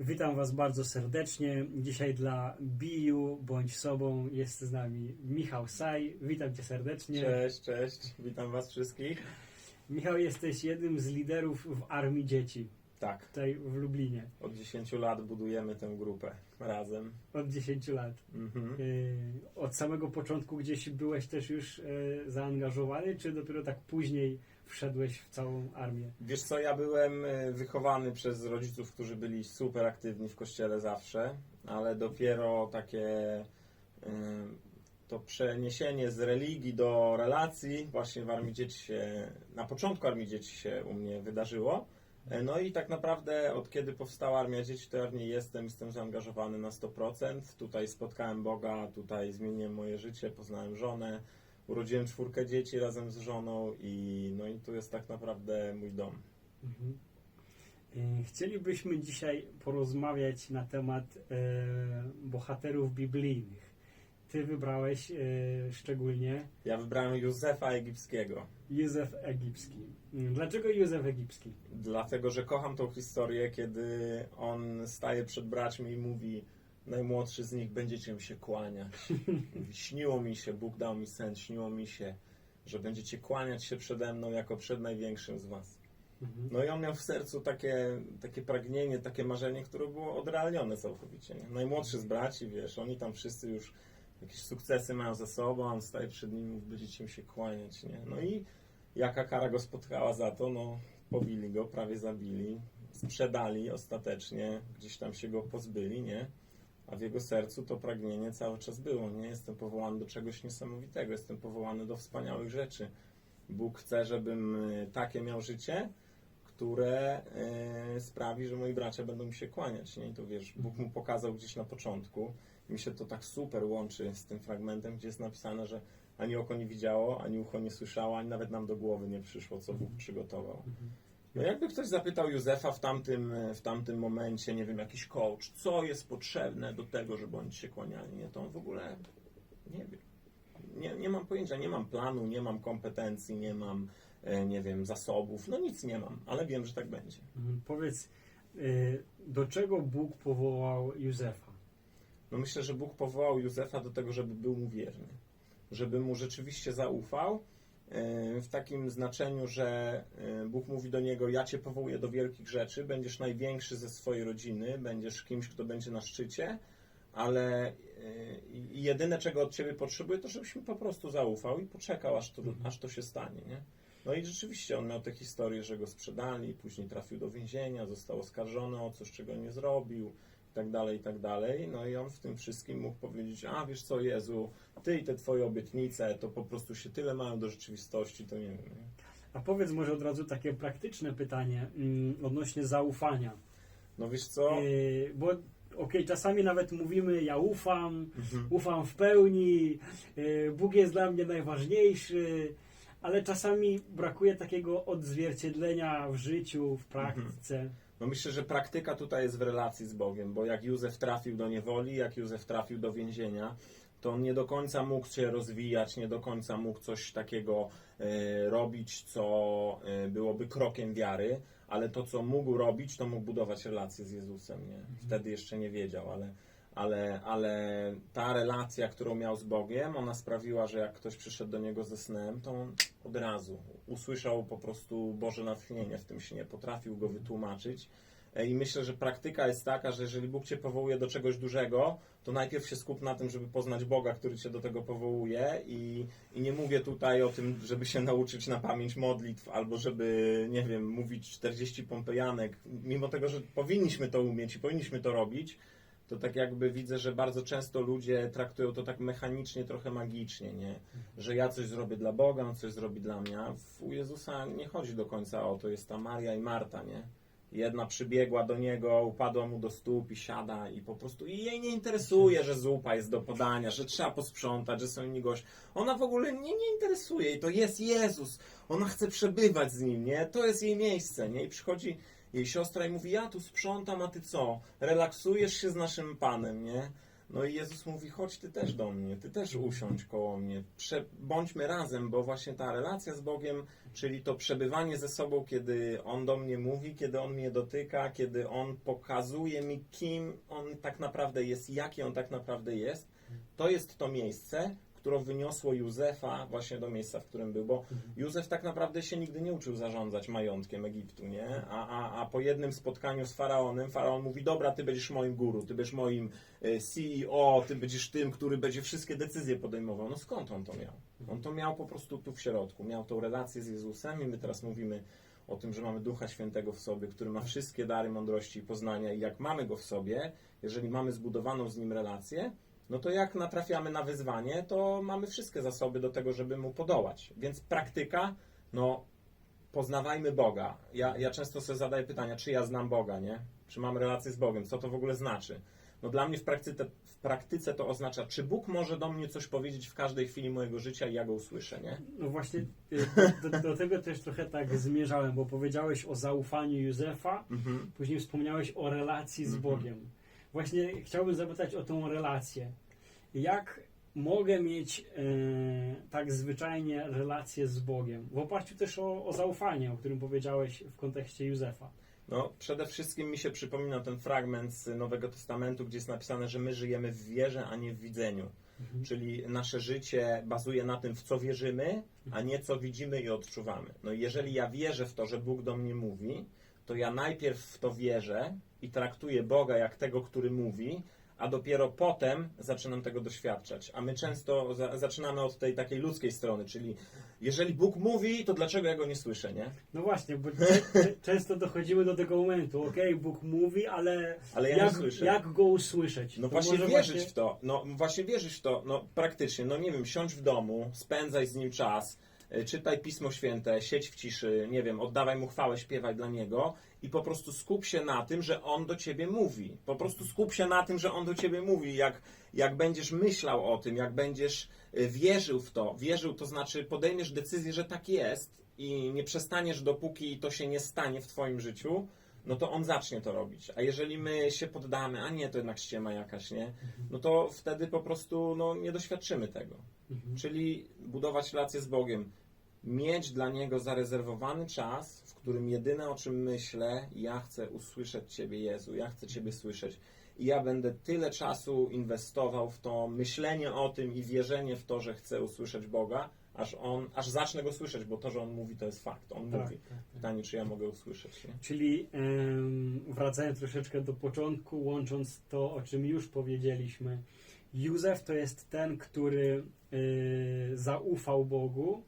Witam Was bardzo serdecznie. Dzisiaj dla Biju bądź sobą jest z nami Michał Saj. Witam Cię serdecznie. Cześć, cześć, witam Was wszystkich. Michał, jesteś jednym z liderów w Armii Dzieci Tak, tutaj w Lublinie od 10 lat budujemy tę grupę razem. od 10 lat. Mhm. Yy, Od samego początku gdzieś byłeś też już yy, zaangażowany, czy dopiero tak później wszedłeś w całą armię? Wiesz co, ja byłem y, wychowany przez rodziców, którzy byli super aktywni w kościele zawsze, ale dopiero takie y, to przeniesienie z religii do relacji właśnie w Armii Dzieci się, na początku Armii Dzieci się u mnie wydarzyło. E, No i tak naprawdę od kiedy powstała Armia Dzieci, to ja w niej jestem, jestem zaangażowany na 100%. Tutaj spotkałem Boga, tutaj zmieniłem moje życie, poznałem żonę, urodziłem czwórkę dzieci razem z żoną i no i tu jest tak naprawdę mój dom. Mhm. Yy, Chcielibyśmy dzisiaj porozmawiać na temat e, bohaterów biblijnych. Ty wybrałeś e, szczególnie Ja wybrałem Józefa Egipskiego, Józef Egipski. Mm, Dlaczego Józef Egipski? dlatego że kocham tą historię, kiedy on staje przed braćmi i mówi najmłodszy z nich będziecie mi się kłaniać. Śniło mi się, Bóg dał mi sen, śniło mi się, że będziecie kłaniać się przede mną jako przed największym z was. Mhm. No i on miał w sercu takie, takie pragnienie, takie marzenie, które było odrealnione całkowicie. Nie? Najmłodszy z braci, wiesz, oni tam wszyscy już jakieś sukcesy mają za sobą, a on staje przed nimi i będziecie mi się kłaniać, nie? No i jaka kara go spotkała za to? No, pobili go, prawie zabili, sprzedali ostatecznie, gdzieś tam się go pozbyli, nie? A w jego sercu to pragnienie cały czas było, nie? Jestem powołany do czegoś niesamowitego, jestem powołany do wspaniałych rzeczy. Bóg chce, żebym y, takie miał życie, które y, sprawi, że moi bracia będą mi się kłaniać. Nie? I to wiesz, Bóg mu pokazał gdzieś na początku. Mi się to tak super łączy z tym fragmentem, gdzie jest napisane, że ani oko nie widziało, ani ucho nie słyszało, ani nawet nam do głowy nie przyszło, co Bóg przygotował. No jakby ktoś zapytał Józefa w tamtym, w tamtym momencie, nie wiem, jakiś coach, co jest potrzebne do tego, żeby oni się kłaniali, nie, to on w ogóle nie wie. Nie, nie mam pojęcia, nie mam planu, nie mam kompetencji, nie mam, e, nie wiem, zasobów, no nic nie mam, ale wiem, że tak będzie. Mhm. Powiedz, y, do czego Bóg powołał Józefa? No myślę, że Bóg powołał Józefa do tego, żeby był mu wierny, żeby mu rzeczywiście zaufał, e, w takim znaczeniu, że e, Bóg mówi do niego: Ja cię powołuję do wielkich rzeczy, będziesz największy ze swojej rodziny, będziesz kimś, kto będzie na szczycie, ale e, jedyne, czego od ciebie potrzebuję, to żebyś mi po prostu zaufał i poczekał, aż to, aż to się stanie. Nie? No i rzeczywiście on miał tę historię, że go sprzedali, później trafił do więzienia, został oskarżony o coś, czego nie zrobił i tak dalej, i tak dalej. No i on w tym wszystkim mógł powiedzieć, a wiesz co, Jezu, ty i te twoje obietnice, to po prostu się tyle mają do rzeczywistości, to nie wiem. Nie? A powiedz może od razu takie praktyczne pytanie mm, odnośnie zaufania. No wiesz co, Y, bo okej, czasami nawet mówimy, ja ufam, Mhm. ufam w pełni, y, Bóg jest dla mnie najważniejszy, ale czasami brakuje takiego odzwierciedlenia w życiu, w praktyce. No myślę, że praktyka tutaj jest w relacji z Bogiem, bo jak Józef trafił do niewoli, jak Józef trafił do więzienia, to on nie do końca mógł się rozwijać, nie do końca mógł coś takiego e, robić, co e, byłoby krokiem wiary, ale to, co mógł robić, to mógł budować relacje z Jezusem. Nie? Wtedy jeszcze nie wiedział, ale, ale, ale ta relacja, którą miał z Bogiem, ona sprawiła, że jak ktoś przyszedł do niego ze snem, to on od razu usłyszał po prostu Boże natchnienie w tym śnie, potrafił go wytłumaczyć. E, I myślę, że praktyka jest taka, że jeżeli Bóg cię powołuje do czegoś dużego, to najpierw się skup na tym, żeby poznać Boga, który cię do tego powołuje. I, I nie mówię tutaj o tym, żeby się nauczyć na pamięć modlitw, albo żeby, nie wiem, mówić 40 pompejanek. Mimo tego, że powinniśmy to umieć i powinniśmy to robić, to tak jakby widzę, że bardzo często ludzie traktują to tak mechanicznie, trochę magicznie, nie? Że ja coś zrobię dla Boga, on coś zrobi dla mnie. U Jezusa nie chodzi do końca o to. Jest ta Maria i Marta, nie? Jedna przybiegła do niego, upadła mu do stóp i siada i po prostu i jej nie interesuje, że zupa jest do podania, że trzeba posprzątać, że są inni gość. Ona w ogóle nie, nie interesuje i to jest Jezus. Ona chce przebywać z nim, nie? To jest jej miejsce, nie? I przychodzi jej siostra i mówi, ja tu sprzątam, a ty co? Relaksujesz się z naszym Panem, nie? No i Jezus mówi, chodź ty też do mnie, ty też usiądź koło mnie, Prze- bądźmy razem, bo właśnie ta relacja z Bogiem, czyli to przebywanie ze sobą, kiedy On do mnie mówi, kiedy On mnie dotyka, kiedy On pokazuje mi, kim On tak naprawdę jest, jaki On tak naprawdę jest, to jest to miejsce, które wyniosło Józefa właśnie do miejsca, w którym był, bo Józef tak naprawdę się nigdy nie uczył zarządzać majątkiem Egiptu, nie? A, a, a po jednym spotkaniu z faraonem, faraon mówi: Dobra, ty będziesz moim guru, ty będziesz moim e, CEO, ty będziesz tym, który będzie wszystkie decyzje podejmował. No skąd on to miał? On to miał po prostu tu w środku, miał tą relację z Jezusem i my teraz mówimy o tym, że mamy Ducha Świętego w sobie, który ma wszystkie dary mądrości i poznania i jak mamy go w sobie, jeżeli mamy zbudowaną z nim relację, no to jak natrafiamy na wyzwanie, to mamy wszystkie zasoby do tego, żeby mu podołać. Więc praktyka, no poznawajmy Boga. Ja, ja często sobie zadaję pytania, czy ja znam Boga, nie? Czy mam relację z Bogiem? Co to w ogóle znaczy? No dla mnie w praktyce, w praktyce to oznacza, czy Bóg może do mnie coś powiedzieć w każdej chwili mojego życia i ja go usłyszę, nie? No właśnie y, do, do tego też trochę tak zmierzałem, bo powiedziałeś o zaufaniu Józefa, Mhm. później wspomniałeś o relacji z Mhm. Bogiem. Właśnie chciałbym zapytać o tą relację. Jak mogę mieć e, tak zwyczajnie relację z Bogiem? W oparciu też o, o zaufanie, o którym powiedziałeś w kontekście Józefa. No, przede wszystkim mi się przypomina ten fragment z Nowego Testamentu, gdzie jest napisane, że my żyjemy w wierze, a nie w widzeniu. Czyli nasze życie bazuje na tym, w co wierzymy, a nie co widzimy i odczuwamy. No i jeżeli ja wierzę w to, że Bóg do mnie mówi, to ja najpierw w to wierzę i traktuję Boga jak tego, który mówi, a dopiero potem zaczynam tego doświadczać. A my często za, zaczynamy od tej takiej ludzkiej strony, czyli jeżeli Bóg mówi, to dlaczego ja go nie słyszę, nie? No właśnie, bo często dochodzimy do tego momentu, okej, Bóg mówi, ale, Ale ja jak, jak go usłyszeć? No To właśnie wierzyć w to. No właśnie wierzyć w to. No praktycznie, no nie wiem, siądź w domu, spędzaj z nim czas, czytaj Pismo Święte, siedź w ciszy, nie wiem, oddawaj mu chwałę, śpiewaj dla niego i po prostu skup się na tym, że on do ciebie mówi. Po prostu skup się na tym, że on do ciebie mówi. Jak, jak będziesz myślał o tym, jak będziesz y, wierzył w to, wierzył, to znaczy podejmiesz decyzję, że tak jest i nie przestaniesz, dopóki to się nie stanie w twoim życiu, no to on zacznie to robić. A jeżeli my się poddamy, a nie, to jednak ściema jakaś, nie? No to wtedy po prostu no, nie doświadczymy tego. Mhm. Czyli budować relację z Bogiem, mieć dla Niego zarezerwowany czas, w którym jedyne o czym myślę, ja chcę usłyszeć Ciebie, Jezu, ja chcę Ciebie słyszeć. I ja będę tyle czasu inwestował w to myślenie o tym i wierzenie w to, że chcę usłyszeć Boga, aż on, aż zacznę go słyszeć, bo to, że on mówi, to jest fakt. On Tak, mówi. tak, tak. Pytanie, czy ja mogę usłyszeć. Nie? Czyli wracając troszeczkę do początku, łącząc to, o czym już powiedzieliśmy, Józef to jest ten, który y, zaufał Bogu.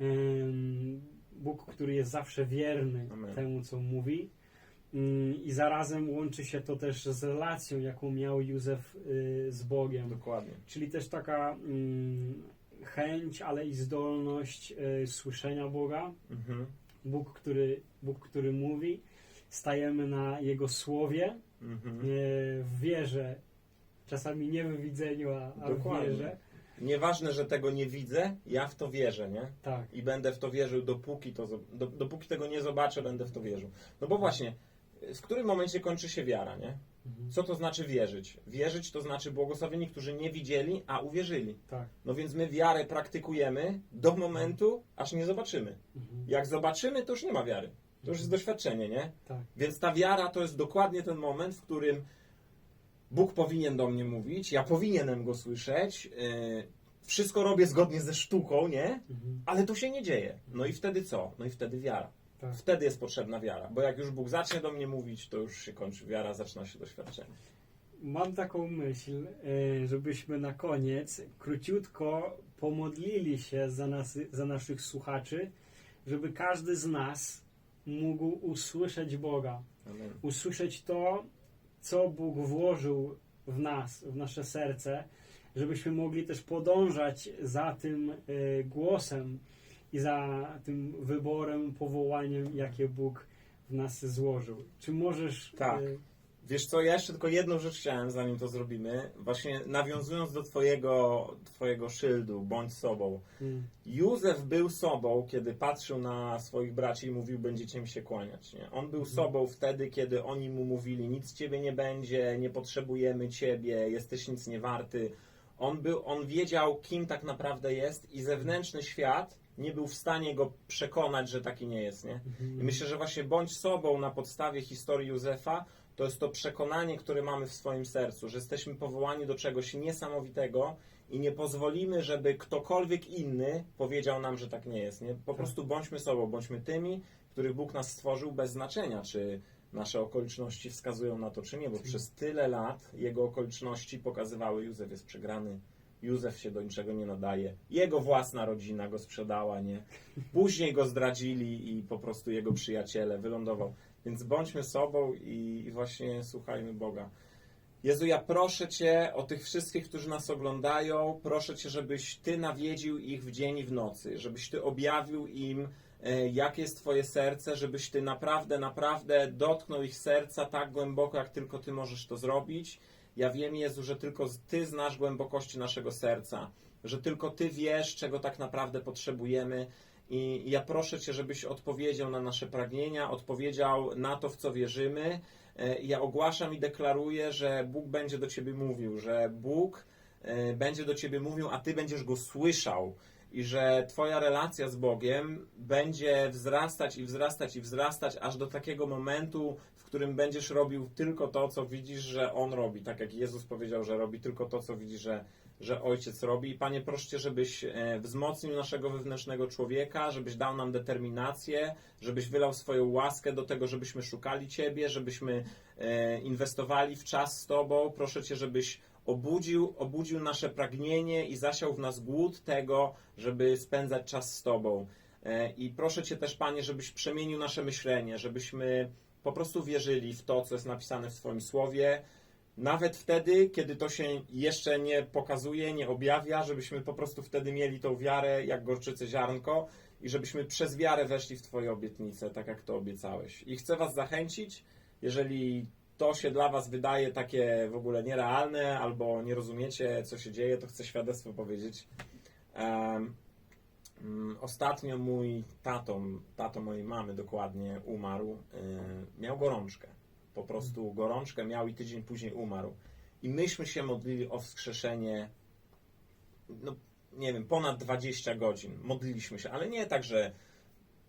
Ym, Bóg, który jest zawsze wierny Amen. temu, co mówi. Ym, I zarazem łączy się to też z relacją, jaką miał Józef y, z Bogiem. Dokładnie. Czyli też taka ym, chęć, ale i zdolność y, słyszenia Boga. Mhm. Bóg, który, Bóg, który mówi, stajemy na Jego słowie, Mhm. e, w wierze, czasami nie w widzeniu, a, a w Dokładnie. wierze. Nieważne, że tego nie widzę, ja w to wierzę, nie? Tak. I będę w to wierzył, dopóki, to, zo- do, dopóki tego nie zobaczę, będę w to wierzył. No bo właśnie, w którym momencie kończy się wiara, nie? Mhm. Co to znaczy wierzyć? Wierzyć to znaczy błogosławieni, którzy nie widzieli, a uwierzyli. Tak. No więc my wiarę praktykujemy do momentu, aż nie zobaczymy. Mhm. Jak zobaczymy, to już nie ma wiary. To już jest doświadczenie, nie? Tak. Więc ta wiara to jest dokładnie ten moment, w którym Bóg powinien do mnie mówić, ja powinienem go słyszeć. yy, Wszystko robię zgodnie ze sztuką, nie? Mhm. Ale to się nie dzieje. No i wtedy co? No i wtedy wiara. Tak. Wtedy jest potrzebna wiara, bo jak już Bóg zacznie do mnie mówić, to już się kończy wiara, zaczyna się doświadczenie. Mam taką myśl, e, żebyśmy na koniec króciutko pomodlili się za, nas, za naszych słuchaczy, żeby każdy z nas mógł usłyszeć Boga. Amen. usłyszeć to, co Bóg włożył w nas, w nasze serce, żebyśmy mogli też podążać za tym e, głosem i za tym wyborem, powołaniem, jakie Bóg w nas złożył. Czy możesz Tak. e, Wiesz co, ja jeszcze tylko jedną rzecz chciałem, zanim to zrobimy. Właśnie nawiązując do twojego, twojego szyldu, bądź sobą. Mm. Józef był sobą, kiedy patrzył na swoich braci i mówił, będziecie mi się kłaniać. Nie? On był sobą wtedy, kiedy oni mu mówili, nic z ciebie nie będzie, nie potrzebujemy ciebie, jesteś nic nie warty. On, był, on wiedział, kim tak naprawdę jest i zewnętrzny świat nie był w stanie go przekonać, że taki nie jest. Nie? I myślę, że właśnie bądź sobą na podstawie historii Józefa, to jest to przekonanie, które mamy w swoim sercu, że jesteśmy powołani do czegoś niesamowitego i nie pozwolimy, żeby ktokolwiek inny powiedział nam, że tak nie jest. Nie? Po Tak. prostu bądźmy sobą, bądźmy tymi, których Bóg nas stworzył bez znaczenia, czy nasze okoliczności wskazują na to, czy nie, bo przez tyle lat jego okoliczności pokazywały, Józef jest przegrany, Józef się do niczego nie nadaje, jego własna rodzina go sprzedała, nie? Później go zdradzili i po prostu jego przyjaciele wylądował. Więc bądźmy sobą i i właśnie słuchajmy Boga. Jezu, ja proszę Cię o tych wszystkich, którzy nas oglądają. Proszę Cię, żebyś Ty nawiedził ich w dzień i w nocy, żebyś Ty objawił im, e, jakie jest Twoje serce, żebyś Ty naprawdę, naprawdę dotknął ich serca tak głęboko, jak tylko Ty możesz to zrobić. Ja wiem, Jezu, że tylko Ty znasz głębokości naszego serca, że tylko Ty wiesz, czego tak naprawdę potrzebujemy. I ja proszę Cię, żebyś odpowiedział na nasze pragnienia, odpowiedział na to, w co wierzymy. E, Ja ogłaszam i deklaruję, że Bóg będzie do Ciebie mówił, że Bóg e, będzie do Ciebie mówił, a Ty będziesz Go słyszał. I że Twoja relacja z Bogiem będzie wzrastać i wzrastać i wzrastać, aż do takiego momentu, którym będziesz robił tylko to, co widzisz, że On robi. Tak jak Jezus powiedział, że robi tylko to, co widzi, że, że Ojciec robi. I Panie, proszę Cię, żebyś e, wzmocnił naszego wewnętrznego człowieka, żebyś dał nam determinację, żebyś wylał swoją łaskę do tego, żebyśmy szukali Ciebie, żebyśmy e, inwestowali w czas z Tobą. Proszę Cię, żebyś obudził, obudził nasze pragnienie i zasiał w nas głód tego, żeby spędzać czas z Tobą. E, I proszę Cię też, Panie, żebyś przemienił nasze myślenie, żebyśmy po prostu wierzyli w to, co jest napisane w Twoim słowie, nawet wtedy, kiedy to się jeszcze nie pokazuje, nie objawia, żebyśmy po prostu wtedy mieli tą wiarę jak gorczyce ziarnko i żebyśmy przez wiarę weszli w Twoje obietnice, tak jak to obiecałeś. I chcę Was zachęcić, jeżeli to się dla Was wydaje takie w ogóle nierealne albo nie rozumiecie, co się dzieje, to chcę świadectwo powiedzieć. Mm, Ostatnio mój tato, tato mojej mamy dokładnie umarł, y, miał gorączkę po prostu gorączkę miał i tydzień później umarł. I myśmy się modlili o wskrzeszenie, no nie wiem, ponad 20 godzin. Modliliśmy się, ale nie tak, że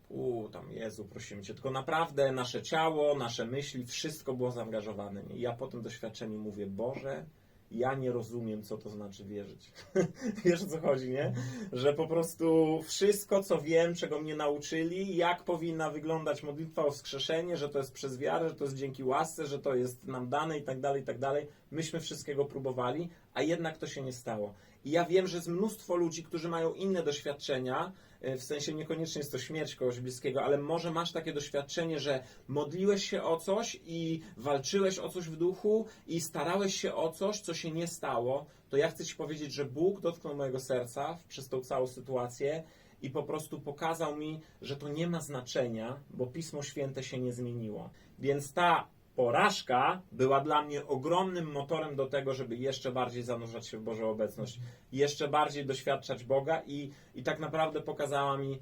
u tam Jezu, prosimy Cię, tylko naprawdę nasze ciało, nasze myśli, wszystko było zaangażowane. I ja po tym doświadczeniu mówię, Boże, ja nie rozumiem, co to znaczy wierzyć. Wiesz o co chodzi, nie? Że po prostu wszystko, co wiem, czego mnie nauczyli, jak powinna wyglądać modlitwa o wskrzeszenie, że to jest przez wiarę, że to jest dzięki łasce, że to jest nam dane i tak dalej, i tak dalej. Myśmy wszystkiego próbowali, a jednak to się nie stało. I ja wiem, że jest mnóstwo ludzi, którzy mają inne doświadczenia, e, w sensie niekoniecznie jest to śmierć kogoś bliskiego, ale może masz takie doświadczenie, że modliłeś się o coś i walczyłeś o coś w duchu i starałeś się o coś, co się nie stało, to ja chcę Ci powiedzieć, że Bóg dotknął mojego serca przez tą całą sytuację i po prostu pokazał mi, że to nie ma znaczenia, bo Pismo Święte się nie zmieniło. Więc ta porażka była dla mnie ogromnym motorem do tego, żeby jeszcze bardziej zanurzać się w Bożą obecność, jeszcze bardziej doświadczać Boga i, i tak naprawdę pokazała mi,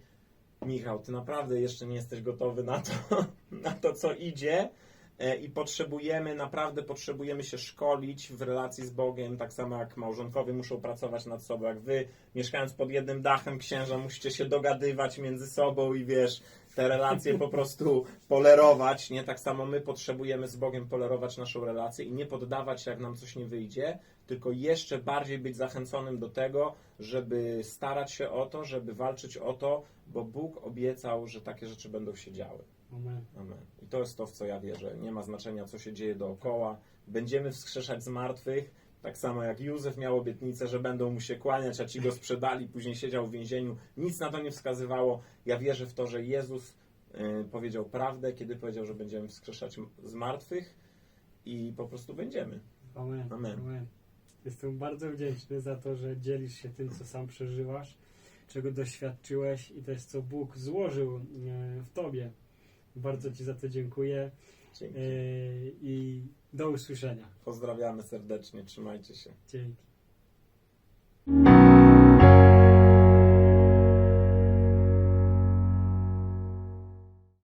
Michał, ty naprawdę jeszcze nie jesteś gotowy na to, na to co idzie i potrzebujemy, naprawdę potrzebujemy się szkolić w relacji z Bogiem, tak samo jak małżonkowie muszą pracować nad sobą, jak wy mieszkając pod jednym dachem księża musicie się dogadywać między sobą i wiesz, te relacje po prostu polerować, nie? Tak samo my potrzebujemy z Bogiem polerować naszą relację i nie poddawać się, jak nam coś nie wyjdzie, tylko jeszcze bardziej być zachęconym do tego, żeby starać się o to, żeby walczyć o to, bo Bóg obiecał, że takie rzeczy będą się działy. Amen. Amen. I to jest to, w co ja wierzę. Nie ma znaczenia, co się dzieje dookoła. Będziemy wskrzeszać z martwych, tak samo jak Józef miał obietnicę, że będą mu się kłaniać, a ci go sprzedali, później siedział w więzieniu. Nic na to nie wskazywało. Ja wierzę w to, że Jezus y, powiedział prawdę, kiedy powiedział, że będziemy wskrzeszać z martwych i po prostu będziemy. Amen. Amen. Amen. Jestem bardzo wdzięczny za to, że dzielisz się tym, co sam przeżywasz, czego doświadczyłeś i też co Bóg złożył e, w tobie. Bardzo Ci za to dziękuję. Dzięki. E, I Do usłyszenia. Pozdrawiamy serdecznie, trzymajcie się. Dzięki.